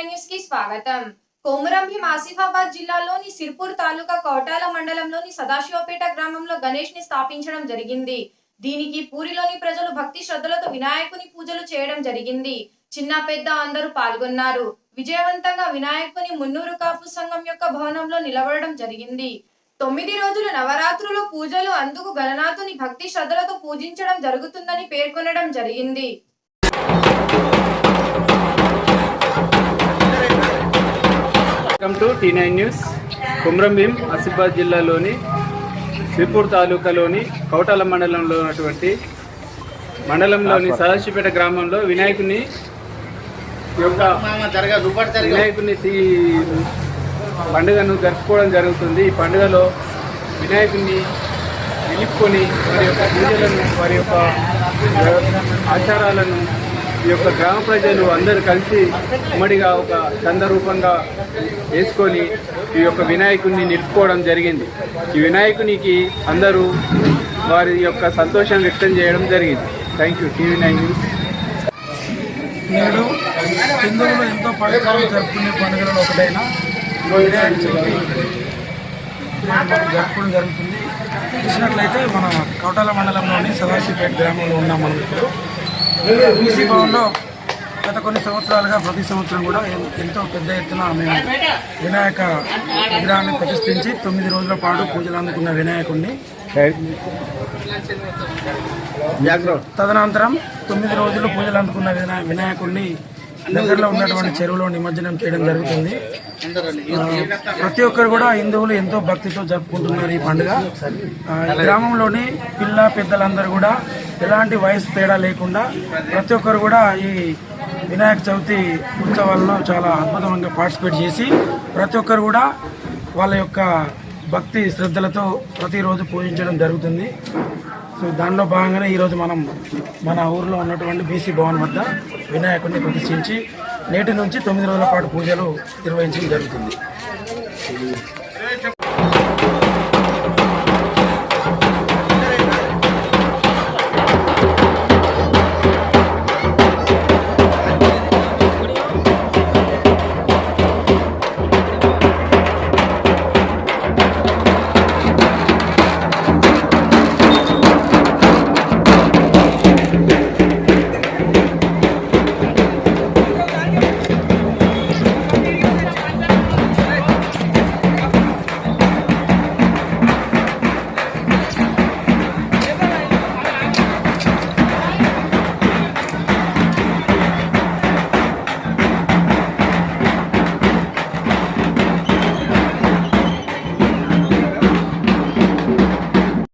స్వాగతం. కొమురం భీం ఆసిఫాబాద్ జిల్లాలోని సిర్పూర్ తాలూకా కోటాల మండలంలోని సదాశివపేట గ్రామంలో గణేష్ని స్థాపించడం జరిగింది. దీనికి పూరిలోని ప్రజలు భక్తి శ్రద్ధలతో వినాయకుని పూజలు చేయడం జరిగింది. చిన్న పెద్ద అందరూ పాల్గొన్నారు. విజయవంతంగా వినాయకుని మున్నూరు కాపు సంఘం యొక్క భవనంలో నిలబడడం జరిగింది. తొమ్మిది రోజులు నవరాత్రులు పూజలు అందుకు గణనాథుని భక్తి శ్రద్ధలతో పూజించడం జరుగుతుందని పేర్కొనడం జరిగింది. Welcome to T nine news. Kumram Bheem Asifabad జిల్లాలోని శ్రీపూర్ తాలూకాలోని కౌటాల మండలంలో ఉన్నటువంటి మండలంలోని సదాశివపేట గ్రామంలో వినాయకుని యొక్క వినాయకుని పండుగను జరుపుకోవడం జరుగుతుంది. ఈ పండుగలో వినాయకుని నిలుపుకొని వారి యొక్క పూజలను వారి యొక్క ఆచారాలను ఈ యొక్క గ్రామ ప్రజలు అందరూ కలిసి ఉమ్మడిగా ఒక చంద రూపంగా వేసుకొని ఈ యొక్క వినాయకుడిని నిలుపుకోవడం జరిగింది. ఈ వినాయకునికి అందరూ వారి యొక్క సంతోషం వ్యక్తం చేయడం జరిగింది. Thank you TV nine news నేడు హిందువులు ఎంతో పవిత్రంగా జరుపుకునే పండుగలలో ఒకటైన వినాయక చవితి జరుపుకోవడం జరుగుతుంది చూసినట్లయితే మన కౌటాల మండలంలోని సదాశివపేట గ్రామంలో ఉన్నాం మనం ఇప్పుడు. బీసీ భవన్లో గత కొన్ని సంవత్సరాలుగా ప్రతి సంవత్సరం కూడా ఎంతో పెద్ద ఎత్తున మేము వినాయక విగ్రహాన్ని ప్రతిష్ఠించి తొమ్మిది రోజుల పాటు పూజలు అందుకున్న వినాయకుడిని తదనంతరం తొమ్మిది రోజులు పూజలు అందుకున్న వినా- వినాయకుడిని దగ్గరలో ఉన్నటువంటి చెరువులో నిమజ్జనం చేయడం జరుగుతుంది. ప్రతి ఒక్కరు కూడా హిందువులు ఎంతో భక్తితో జరుపుకుంటున్నారు ఈ పండుగ. గ్రామంలోని పిల్ల పెద్దలందరూ కూడా ఎలాంటి వయసు తేడా లేకుండా ప్రతి ఒక్కరు కూడా ఈ వినాయక చవితి ఉత్సవాల్లో చాలా అద్భుతంగా పార్టిసిపేట్ చేసి ప్రతి ఒక్కరు కూడా వాళ్ళ యొక్క భక్తి శ్రద్ధలతో ప్రతిరోజు పూజించడం జరుగుతుంది. సో దానిలో భాగంగానే ఈరోజు మనం మన ఊర్లో ఉన్నటువంటి బీసీ భవన్ వద్ద వినాయకుడిని ప్రతిష్ఠించి నేటి నుంచి తొమ్మిది రోజుల పాటు పూజలు నిర్వహించడం జరుగుతుంది.